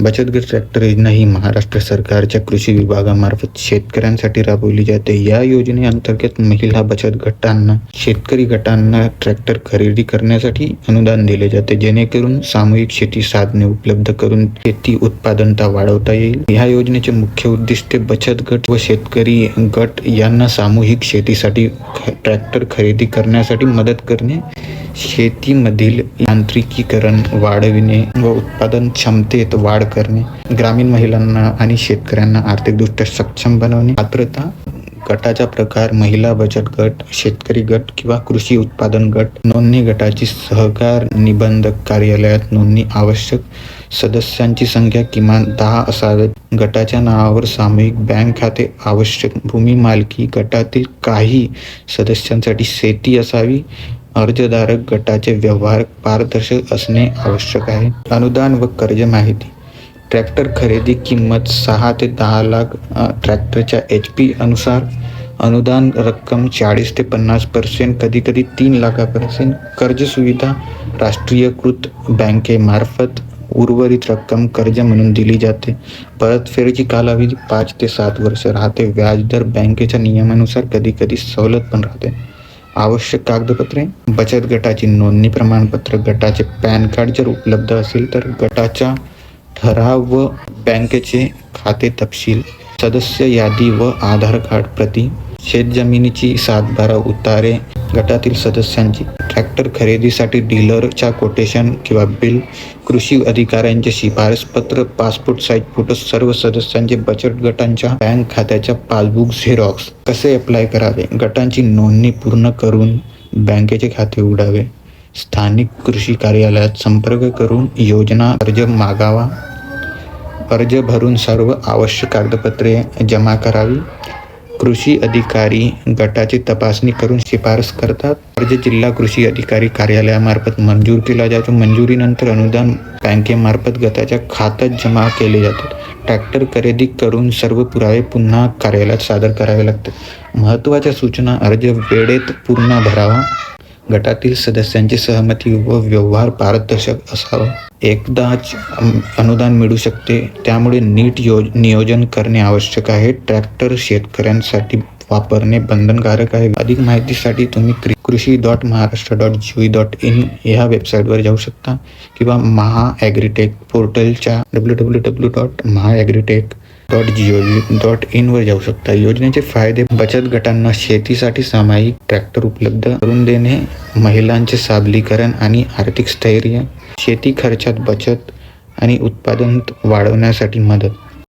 बचत गट ट्रॅक्टर योजना ही महाराष्ट्र सरकारच्या कृषी विभागामार्फत शेतकऱ्यांसाठी राबवली जाते. या योजनेअंतर्गत महिला बचत गटांना शेतकरी गटांना ट्रॅक्टर खरेदी करण्यासाठी अनुदान दिले जाते. जेणेकरून सामूहिक शेती साधने उपलब्ध करून शेती उत्पादनता वाढवता येईल. या योजनेचे मुख्य उद्दिष्ट बचत गट व शेतकरी गट यांना सामूहिक शेतीसाठी ट्रॅक्टर खरेदी करण्यासाठी मदत करणे. शेतीमधील यांत्रिकीकरण वाढविणे व उत्पादन क्षमतेत वाढ करणे ग्रामीण महिलांना आणि शेतकऱ्यांना आर्थिकदृष्ट्या सक्षम बनवणे पात्रता गटाचा प्रकार महिला बचत गट शेतकरी गट किंवा कृषी उत्पादन गट नोंदणी गटाची सहकार निबंधक कार्यालयात नोंदणी आवश्यक सदस्यांची संख्या किमान दहा असावेत गटाच्या नावावर सामूहिक बँक खाते आवश्यक भूमी मालकी गटातील काही सदस्यांसाठी शेती असावी अर्जदारक गटाचे व्यवहार पारदर्शक असणे आवश्यक आहे. अनुदान व कर्ज माहिती. ट्रॅक्टर खरेदी किंमत सहा ते दहा लाख ट्रॅक्टरच्या एच पी अनुसार अनुदान रक्कम चाळीस ते पन्नास पर्सेंट कधी कधी तीन लाखापर्यंत. कर्ज सुविधा राष्ट्रीयकृत बँकेमार्फत उर्वरित रक्कम कर्ज म्हणून दिली जाते. परतफेडीची कालावधी पाच ते सात वर्ष राहते. व्याजदर बँकेच्या नियमानुसार कधी कधी सवलत पण राहते. आवश्यक कागदपत्रे बचत गटाची नोंदणी प्रमाणपत्र गटाचे पॅन कार्ड जर उपलब्ध असेल तर गटाच्या ठराव व बँकेचे खाते तपशील सदस्य यादी व आधार कार्ड प्रती शेतजमिनीची सातबारा उतारे गटातील सदस्यांची ट्रॅक्टर खरेदीसाठी डीलरच्या कोटेशन किंवा बिल कृषी अधिकाऱ्यांचे शिफारसपत्र पासपोर्ट साईज फोटो सर्व सदस्यांचे बचत गटांच्या बँक खात्याच्या पासबुक झेरॉक्स कसे अप्लाय करावे? गटांची नोंदणी पूर्ण करून बँकेचे खाते उघडावे. स्थानिक कृषी कार्यालयात संपर्क करून योजना अर्ज मागावा. अर्ज भरून सर्व आवश्यक कागदपत्रे जमा करावी. कृषी अधिकारी गटाची तपासणी करून शिफारस करतात. अर्ज जिल्हा कृषी अधिकारी कार्यालयामार्फत मंजूर केला जातो. मंजुरीनंतर अनुदान बँकेमार्फत गटाच्या खात्यात जमा केले जातात ट्रॅक्टर खरेदी करून सर्व पुरावे पुन्हा कार्यालयात सादर करावे लागतात. महत्त्वाच्या सूचना अर्ज वेळेत पूर्ण भरावा. गटातील सदस्यांची सहमती व व्यवहार पारदर्शक असावा. एकदाच अनुदान मिळू शकते. त्यामुळे नीट योज नियोजन करणे आवश्यक आहे. ट्रॅक्टर शेतकऱ्यांसाठी वापरणे बंधनकारक आहे. अधिक माहितीसाठी तुम्ही Krishi dot Maharashtra dot G dot in ह्या वेबसाईटवर जाऊ शकता किंवा महा ॲग्रीटेक पोर्टलच्या W W W dot Maha agritech dot G O V dot इनवर जाऊ शकता. योजनेचे फायदे बचत गटांना शेतीसाठी सामायिक ट्रॅक्टर उपलब्ध करून देणे महिलांचे साबलीकरण आणि आर्थिक स्थैर्य शेती खर्चात बचत आणि उत्पादन वाढवण्यासाठी मदत.